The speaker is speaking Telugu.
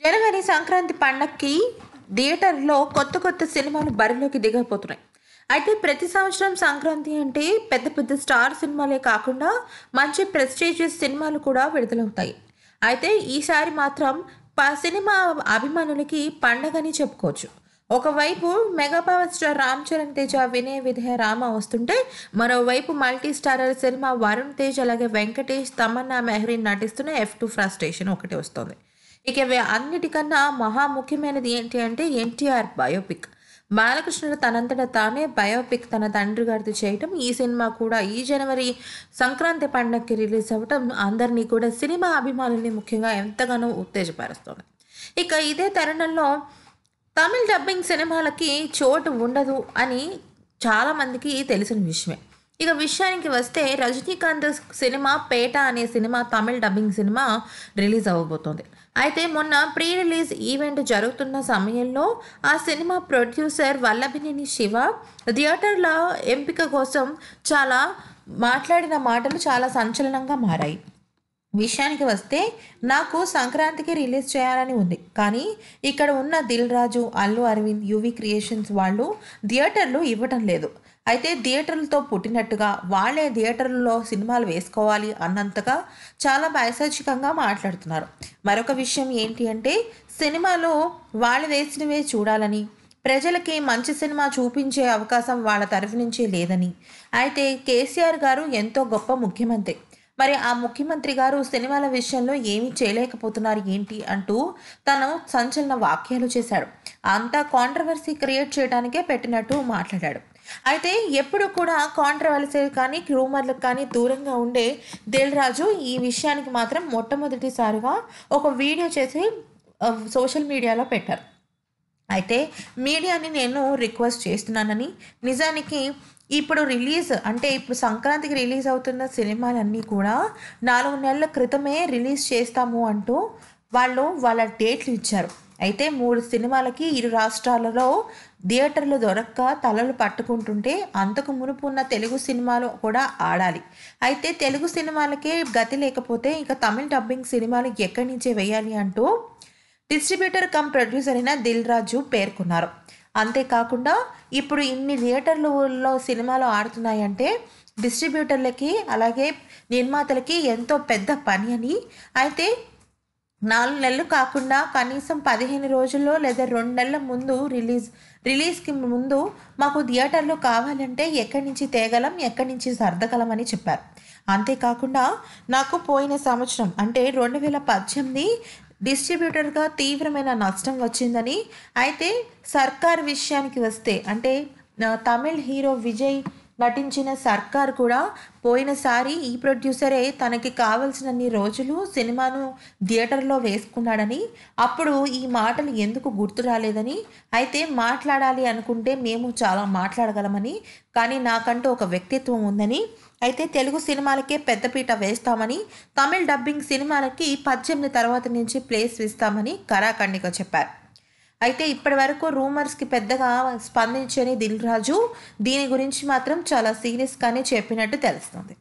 జనవరి సంక్రాంతి పండక్కి థియేటర్లో కొత్త కొత్త సినిమాలు బరిలోకి దిగపోతున్నాయి అయితే ప్రతి సంవత్సరం సంక్రాంతి అంటే పెద్ద పెద్ద స్టార్ సినిమాలే కాకుండా మంచి ప్రెస్టీజియస్ సినిమాలు కూడా విడుదలవుతాయి. అయితే ఈసారి మాత్రం ప సినిమా అభిమానులకి పండగని చెప్పుకోవచ్చు. ఒకవైపు mega power star Ram Charan Teja Vinaya Vidheya Rama వస్తుంటే మరోవైపు multi starrer cinema Varun Tej అలాగే వెంకటేష్ తమన్నా మెహరీన్ నటిస్తున్న ఎఫ్ టూ ఫ్రస్ట్రేషన్ ఒకటి వస్తుంది. ఇక ఇవి అన్నిటికన్నా మహా ముఖ్యమైనది ఏంటి అంటే ఎన్టీఆర్ బయోపిక్. బాలకృష్ణుడు తనంతట తానే బయోపిక్ తన తండ్రి గారితో చేయటం. ఈ సినిమా కూడా ఈ జనవరి సంక్రాంతి పండగకి రిలీజ్ అవ్వటం అందరినీ కూడా సినిమా అభిమానుల్ని ముఖ్యంగా ఎంతగానో ఉత్తేజపరుస్తుంది. ఇక ఇదే తరుణంలో తమిళ డబ్బింగ్ సినిమాలకి చోటు ఉండదు అని చాలామందికి తెలిసిన విషయమే. ఇక విషయానికి వస్తే రజనీకాంత్ సినిమా పేట అనే cinema Tamil dubbing cinema release అవ్వబోతోంది. అయితే మొన్న ప్రీ రిలీజ్ ఈవెంట్ జరుగుతున్న సమయంలో ఆ సినిమా ప్రొడ్యూసర్ వల్లభినేని శివ థియేటర్ల ఎంపిక కోసం చాలా మాట్లాడిన మాటలు చాలా సంచలనంగా మారాయి. విషయానికి వస్తే నాకు సంక్రాంతికి రిలీజ్ చేయాలని ఉంది. కానీ ఇక్కడ ఉన్న దిల్ రాజు అల్లు అరవింద్ యువి క్రియేషన్స్ వాళ్ళు థియేటర్లు ఇవ్వటం లేదు. అయితే థియేటర్లతో పుట్టినట్టుగా వాళ్ళే థియేటర్లలో సినిమాలు వేసుకోవాలి అన్నంతగా చాలా పైశాచికంగా మాట్లాడుతున్నారు. మరొక విషయం ఏంటి అంటే సినిమాలో వాళ్ళు వేసినవే చూడాలని ప్రజలకి మంచి సినిమా చూపించే అవకాశం వాళ్ళ తరఫు నుంచి లేదని. అయితే కేసీఆర్ గారు ఎంతో గొప్ప ముఖ్యమంత్రి. మరి ఆ ముఖ్యమంత్రి గారు సినిమాల విషయంలో ఏమీ చేయలేకపోతున్నారు ఏంటి అంటూ తను సంచలన వాక్యాలు చేశాడు. అంతా కాంట్రవర్సీ క్రియేట్ చేయడానికే పెట్టినట్టు మాట్లాడాడు. అయితే ఎప్పుడు కూడా కాంట్రవర్సీ కానీ రూమర్లకు కానీ దూరంగా ఉండే దిల్ రాజు ఈ విషయానికి మాత్రం మొట్టమొదటిసారిగా ఒక వీడియో చేసి సోషల్ మీడియాలో పెట్టారు. అయితే మీడియాని నేను రిక్వెస్ట్ చేస్తున్నానని నిజానికి ఇప్పుడు రిలీజ్ అంటే ఇప్పుడు సంక్రాంతికి రిలీజ్ అవుతున్న సినిమాలన్నీ కూడా నాలుగు నెలల క్రితమే రిలీజ్ చేస్తాము అంటూ వాళ్ళు వాళ్ళ డేట్లు ఇచ్చారు. అయితే మూడు సినిమాలకి ఇరు రాష్ట్రాలలో థియేటర్లు దొరక్క తలలు పట్టుకుంటుంటే అంతకు మునుపు ఉన్న తెలుగు సినిమాలు కూడా ఆడాలి. అయితే తెలుగు సినిమాలకే గతి లేకపోతే ఇంకా తమిళ డబ్బింగ్ సినిమాలు ఎక్కడి నుంచే వేయాలి అంటూ డిస్ట్రిబ్యూటర్ కమ్ ప్రొడ్యూసర్ అయిన దిల్ రాజు పేర్కొన్నారు. అంతేకాకుండా ఇప్పుడు ఇన్ని థియేటర్లలో సినిమాలు ఆడుతున్నాయంటే డిస్ట్రిబ్యూటర్లకి అలాగే నిర్మాతలకి ఎంతో పెద్ద పని అని. అయితే నాలుగు నెలలు కాకుండా కనీసం పదిహేను రోజుల్లో లేదా రెండు నెలల ముందు రిలీజ్ రిలీజ్కి ముందు మాకు థియేటర్లు కావాలంటే ఎక్కడి నుంచి తేగలం ఎక్కడి నుంచి సర్దగలం అని చెప్పారు. అంతేకాకుండా నాకు పోయిన సంవత్సరం అంటే రెండు వేల పద్దెనిమిది డిస్ట్రిబ్యూటర్గా తీవ్రమైన నష్టం వచ్చిందని. అయితే సర్కార్ విషయానికి వస్తే అంటే తమిళ్ హీరో విజయ్ నటించిన సర్కార్ కూడా పోయినసారి ఈ ప్రొడ్యూసరే తనకి కావలసినన్ని రోజులు సినిమాను థియేటర్లో వేసుకున్నాడని అప్పుడు ఈ మాటలు ఎందుకు గుర్తు రాలేదని అయితే మాట్లాడాలి అనుకుంటే మేము చాలా మాట్లాడగలమని కానీ నాకంటూ ఒక వ్యక్తిత్వం ఉందని అయితే తెలుగు సినిమాలకే పెద్దపీట వేస్తామని తమిళ్ డబ్బింగ్ సినిమాలకి పద్దెనిమిది తర్వాత నుంచి ప్లేస్ ఇస్తామని కరాఖండిగా చెప్పారు. అయితే ఇప్పటి వరకు రూమర్స్కి పెద్దగా స్పందించని దిల్ రాజు దీని గురించి మాత్రం చాలా సీరియస్గానే చెప్పినట్టు తెలుస్తుంది.